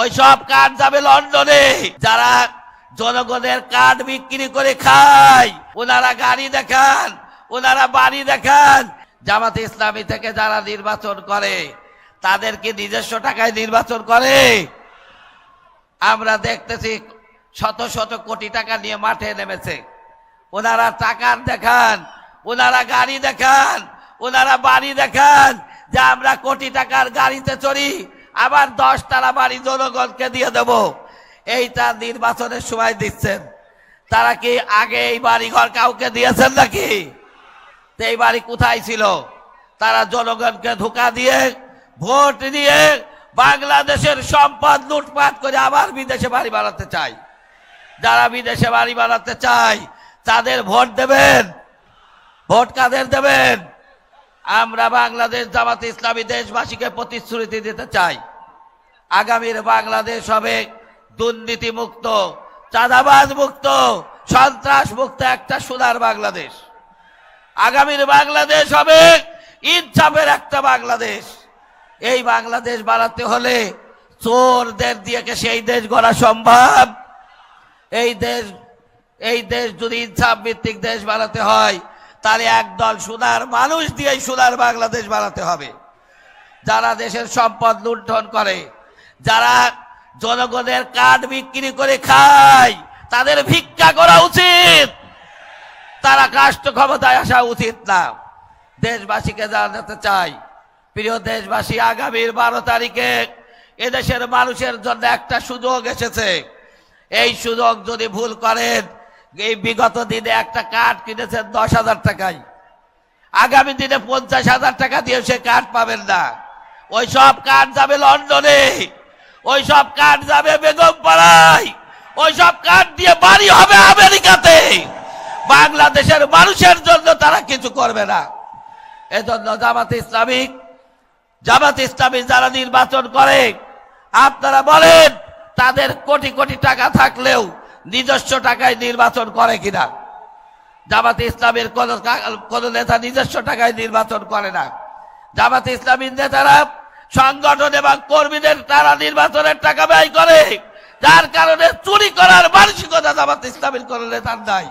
ওই সব কার্ড যাবে লন্ডনে। যারা জনগণের কার্ড বিক্রি করে খায়, ওনারা গাড়ি দেখান, ওনারা বাড়ি দেখান। জামাত ইসলামী থেকে যারা নির্বাচন করে, তাদেরকে নিজস্ব টাকায় নির্বাচন করে। আমরা দেখতেছি শত শত কোটি টাকা নিয়ে মাঠে নেমেছে। ওনারা টাকার দেখান, ওনারা গাড়ি দেখান, ওনারা বাড়ি দেখান, যে আমরা কোটি টাকার গাড়িতে চড়ি আবার দশ তারা বাড়ি জনগণকে দিয়ে দেব। এইটা নির্বাচনের সময় দিচ্ছেন। তারা কি আগে এই বাড়ি ঘর কাউকে দিয়েছেন নাকি? এই বাড়ি কোথায় ছিল? তারা জনগণকে ধোকা দিয়ে, ভোট দিয়ে বাংলাদেশের সম্পদ লুটপাট করে আবার বিদেশে বাড়ি বানাতে চাই যারা বিদেশে বাড়ি বানাতে চায়, তাদের ভোট দেবেন। ভোট কাদের দেবেন? আমরা বাংলাদেশ জামাত ইসলামী দেশবাসীকে প্রতিশ্রুতি দিতে চাই। আগামীর বাংলাদেশ হবে দুর্নীতি মুক্ত চাঁদাবাজ মুক্ত সন্ত্রাস মুক্ত একটা সোনার বাংলাদেশ। আগামীর বাংলাদেশ হবে ইনসাফের একটা বাংলাদেশ। এই বাংলাদেশ বানাতে হলে চোরদের দিয়ে সেই দেশ গড়া সম্ভব? এই দেশ এই দেশ যদি ইনসাফ ভিত্তিক দেশ বানাতে হয় তাহলে একদল সোনার মানুষ দিয়েই সোনার বাংলাদেশ বানাতে হবে। যারা দেশের সম্পদ লুণ্ঠন করে, যারা জনগণের কার্ড বিক্রি করে খায়, তাদের ভিক্ষা করা উচিত। তারা রাষ্ট্র ক্ষমতায় আসা উচিত না। দেশবাসীকে জানাতে চাই, প্রিয় দেশবাসী, আগামীর বারো তারিখে এদেশের মানুষের জন্য একটা সুযোগ এসেছে। এই সুযোগ যদি ভুল করেন এই বিগত দিনে একটা কাঠ কিনেছেন দশ হাজার টাকায়। আগামী দিনে পঞ্চাশ হাজার টাকা দিয়ে সে কাঠ পাবেন না। ওই সব কাঠ যাবে লন্ডনে, ওই সব কাঠ যাবে বেগম পাড়ায় ওই সব কার্ড দিয়ে বাড়ি হবে আমেরিকাতে। বাংলাদেশের মানুষের জন্য তারা কিছু করবে না। এজন্য জামাত ইসলামিক, জামাত ইসলামী যারা নির্বাচন করে, আপনারা বলেন, তাদের কোটি কোটি টাকা থাকলেও নিজস্ব টাকায় নির্বাচন করে কিনা? জামাতে ইসলামের কোন নেতা নিজস্ব টাকায় নির্বাচন করে না। জামাতে ইসলামীর নেতারা সংগঠন এবং কর্মীদের তারা নির্বাচনের টাকা ব্যয় করে। যার কারণে চুরি করার মানসিকতা জামাত ইসলামের কোন নেতার নাই।